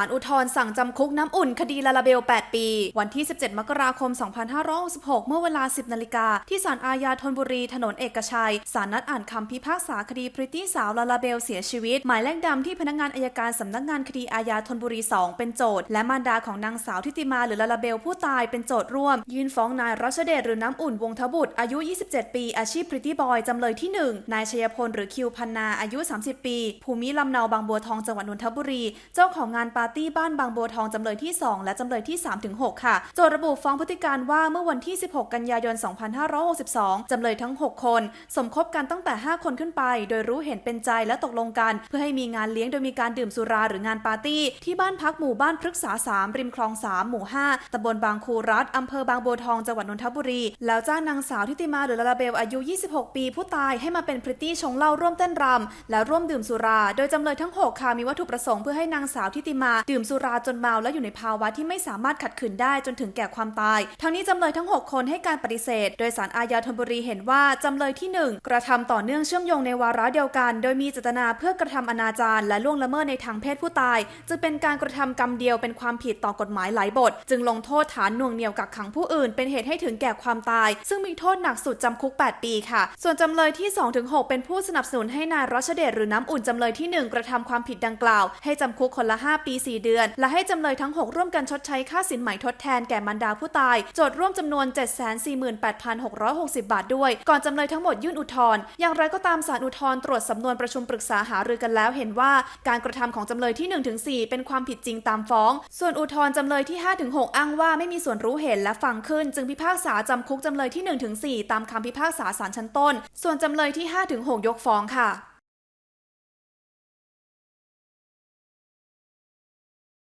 าลอุทธร์สั่งจำคุกน้ำอุ่นคดีลาลาเบล 8 ปี วันที่ 17 มกราคม 2566 เมื่อเวลา 10 นาฬิกา ที่ศาลอาญาธนบุรี ถนนเอกชัย ศาลนัดอ่านคำพิพากษาคดีพริตตี้สาวลาลาเบลเสียชีวิต หมายเลขดำที่พนักงานอายการสำนักงานคดีอาญาธนบุรี 2 เป็นโจทย์และมารดาของนางสาวทิติมาหรือลาลาเบลผู้ตายเป็นโจทย์ร่วม ยื่นฟ้องนายรัชเดชหรือน้ำอุ่นวงทบุตรอายุ 27 ปี อาชีพพริตตี้บอยจำเลยที่ 1 นายชัยพลหรือคิวพันนาอายุ 30 ปี ภูมิลำเนาบางบัวทองจังหวัดนนทบุรี เจ้าของงานปาาร์ตี้บ้านบางบัวทองจำเลยที่ 2 และจำเลยที่ 3-6 ค่ะ โจทระบุฟ้องพฤติการว่าเมื่อวันที่ 16 กันยายน 2562 จำเลยทั้ง 6 คน สมคบกันตั้งแต่ 5 คนขึ้นไป โดยรู้เห็นเป็นใจและตกลงกัน เพื่อให้มีงานเลี้ยงโดยมีการดื่มสุราหรืองานปาร์ตี้ ที่บ้านพักหมู่บ้านพฤกษา 3 ริมคลอง 3 หมู่ 5ตำบลบางคูรัฐอำเภอบางบัวทองจังหวัดนนทบุรี แล้วจ้างนางสาวทิติมาหรือลาลาเบลอายุ 26 ปี ผู้ตายให้มาเป็นพริตตี้ชงเหล้าร่วมเต้นรำและร่วมดื่มสุรา โดยจำเลยทั้ง 6 ค่ะมีวัตถุประสงค์เพื่อให้นางสาวทิติมาดื่มสุราจนเมาและอยู่ในภาวะที่ไม่สามารถขัดขืนได้จนถึงแก่ความตาย ทั้งนี้จำเลยทั้ง 6 คนให้การปฏิเสธ โดยสารอาญาธนบุรีเห็นว่าจำเลยที่ 1 กระทำต่อเนื่องเชื่อมโยงในวาระเดียวกัน โดยมีเจตนาเพื่อกระทำอนาจารและล่วงละเมิดในทางเพศผู้ตาย จึงเป็นการกระทำกรรมเดียวเป็นความผิดต่อกฎหมายหลายบท จึงลงโทษฐานน่วงเหนี่ยวกักขังผู้อื่น เป็นเหตุให้ถึงแก่ความตาย ซึ่งมีโทษหนักสุดจำคุก 8 ปีค่ะ ส่วนจำเลยที่ 2-6 เป็นผู้สนับสนุนให้นายรัชเดชหรือน้ำอุ่นจำเลยที่ 1 กระทำความผิดดังกล่าว ให้จำคุกคนละ 5 ปี4 เดือน และให้จำเลยทั้ง 6 ร่วมกันชดใช้ค่าสินไหม่ทดแทนแก่มารดาผู้ตาย โจทย์ร่วมจำนวน 748,660 บาทด้วย ก่อนจำเลยทั้งหมดยื่นอุทธรณ์อย่างไรก็ตามศาลอุทธรณ์ตรวจสำนวนประชุมปรึกษาหารือกันแล้วเห็นว่าการกระทำของจำเลยที่ 1-4 เป็นความผิดจริงตามฟ้อง ส่วนอุทธรณ์จำเลยที่ 5-6 อ้างว่าไม่มีส่วนรู้เห็นและฟังขึ้น จึงพิพากษาจำคุกจำเลยที่ 1-4 ตามคำพิพากษาศาลชั้นต้น ส่วนจำเลยที่ 5-6 ยกฟ้องค่ะ